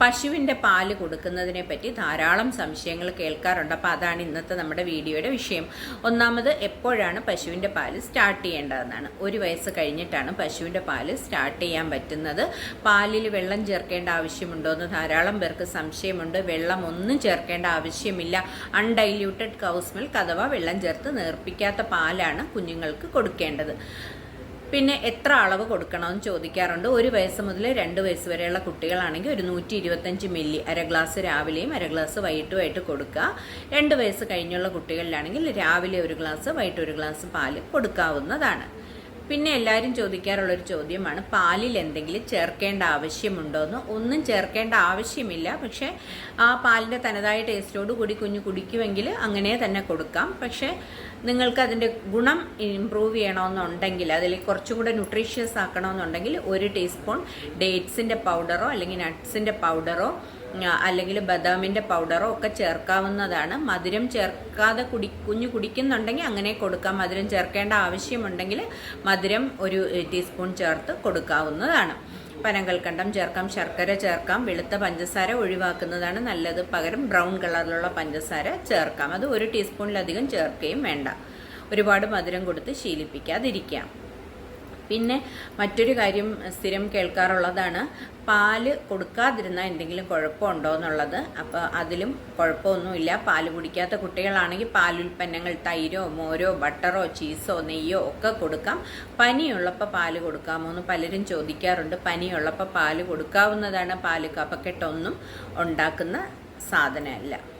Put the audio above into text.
പശുവിന്റെ പാൽ കൊടുക്കുന്നതിനെ പറ്റി ധാരാളം സംശയങ്ങൾ കേൾക്കാറുണ്ട്. അപ്പോൾ അതാണ് ഇന്നത്തെ നമ്മുടെ വീഡിയോയുടെ വിഷയം. ഒന്നാമത് എപ്പോഴാണ് പശുവിന്റെ പാൽ സ്റ്റാർട്ട് ചെയ്യേണ്ടതെന്നാണ്. ഒരു വയസ്സ് കഴിഞ്ഞിട്ടാണ് പശുവിന്റെ പാൽ സ്റ്റാർട്ട് ചെയ്യാൻ പറ്റുന്നത്. പാലിൽ വെള്ളം ചേർക്കേണ്ട ആവശ്യമുണ്ടോ എന്ന് ധാരാളം പേർക്ക് സംശയമുണ്ട്. വെള്ളം ഒന്നും ചേർക്കേണ്ട ആവശ്യമില്ല. അൺഡൈല്യൂട്ടഡ് കൗസ് മിൽക്ക് അഥവാ വെള്ളം ചേർത്ത് നേർപ്പിക്കാത്ത പാലാണ് കുഞ്ഞുങ്ങൾക്ക് കൊടുക്കേണ്ടത്. പിന്നെ എത്ര അളവ് കൊടുക്കണമെന്ന് ചോദിക്കാറുണ്ട്. ഒരു വയസ്സ് മുതൽ രണ്ട് വയസ്സ് വരെയുള്ള കുട്ടികളാണെങ്കിൽ ഒരു നൂറ്റി ഇരുപത്തഞ്ച് മില്ലി അര ഗ്ലാസ് രാവിലെയും അര ഗ്ലാസ് വൈകിട്ടുമായിട്ട് കൊടുക്കുക. രണ്ട് വയസ്സ് കഴിഞ്ഞുള്ള കുട്ടികളിലാണെങ്കിൽ രാവിലെ ഒരു ഗ്ലാസ് വൈകിട്ട് ഒരു ഗ്ലാസ് പാൽ കൊടുക്കാവുന്നതാണ്. പിന്നെ എല്ലാവരും ചോദിക്കാറുള്ളൊരു ചോദ്യമാണ് പാലിൽ എന്തെങ്കിലും ചേർക്കേണ്ട ആവശ്യമുണ്ടോയെന്ന് ഒന്നും ചേർക്കേണ്ട ആവശ്യമില്ല. പക്ഷേ ആ പാലിന്റെ തനതായ ടേസ്റ്റോട് കൂടി കുഞ്ഞു കുടിക്കുമെങ്കിൽ അങ്ങനെ തന്നെ കൊടുക്കാം. പക്ഷേ നിങ്ങൾക്ക് അതിന്റെ ഗുണം ഇമ്പ്രൂവ് ചെയ്യണമെന്നുണ്ടെങ്കിൽ അതിൽ കുറച്ചും കൂടെ ന്യൂട്രീഷ്യസ് ആക്കണമെന്നുണ്ടെങ്കിൽ ഒരു ടീസ്പൂൺ ഡേറ്റ്സിന്റെ പൗഡറോ അല്ലെങ്കിൽ നട്ട്സിന്റെ പൗഡറോ അല്ലെങ്കിൽ ബദാമിന്റെ പൗഡറോ ഒക്കെ ചേർക്കാവുന്നതാണ്. മധുരം ചേർക്കാതെ കുടി കുഞ്ഞു കുടിക്കുന്നുണ്ടെങ്കിൽ അങ്ങനെ കൊടുക്കാം. മധുരം ചേർക്കേണ്ട ആവശ്യമുണ്ടെങ്കിൽ മധുരം ഒരു ടീസ്പൂൺ ചേർത്ത് കൊടുക്കാവുന്നതാണ്. പനങ്കൽക്കണ്ടം ചേർക്കാം ശർക്കര ചേർക്കാം വെളുത്ത പഞ്ചസാര ഒഴിവാക്കുന്നതാണ് നല്ലത്. പകരം ബ്രൗൺ കളറിലുള്ള പഞ്ചസാര ചേർക്കാം. അത് ഒരു ടീസ്പൂണിലധികം ചേർക്കുകയും വേണ്ട. ഒരുപാട് മധുരം കൊടുത്ത് ശീലിപ്പിക്കാതിരിക്കാം. പിന്നെ മറ്റൊരു കാര്യം സ്ഥിരം കേൾക്കാറുള്ളതാണ് പാൽ കൊടുക്കാതിരുന്നാൽ എന്തെങ്കിലും കുഴപ്പമുണ്ടോ എന്നുള്ളത്. അപ്പോൾ അതിലും കുഴപ്പമൊന്നുമില്ല. പാൽ കുടിക്കാത്ത കുട്ടികളാണെങ്കിൽ പാലുൽപ്പന്നങ്ങൾ തൈരോ മോരോ ബട്ടറോ ചീസോ നെയ്യോ ഒക്കെ കൊടുക്കാം. പനിയുള്ളപ്പോൾ പാൽ കൊടുക്കാമോ എന്ന് പലരും ചോദിക്കാറുണ്ട്. പനിയുള്ളപ്പോൾ പാൽ കൊടുക്കാവുന്നതാണ് പാൽ കപക്കെട്ടൊന്നും ഉണ്ടാക്കുന്ന സാധനമല്ല.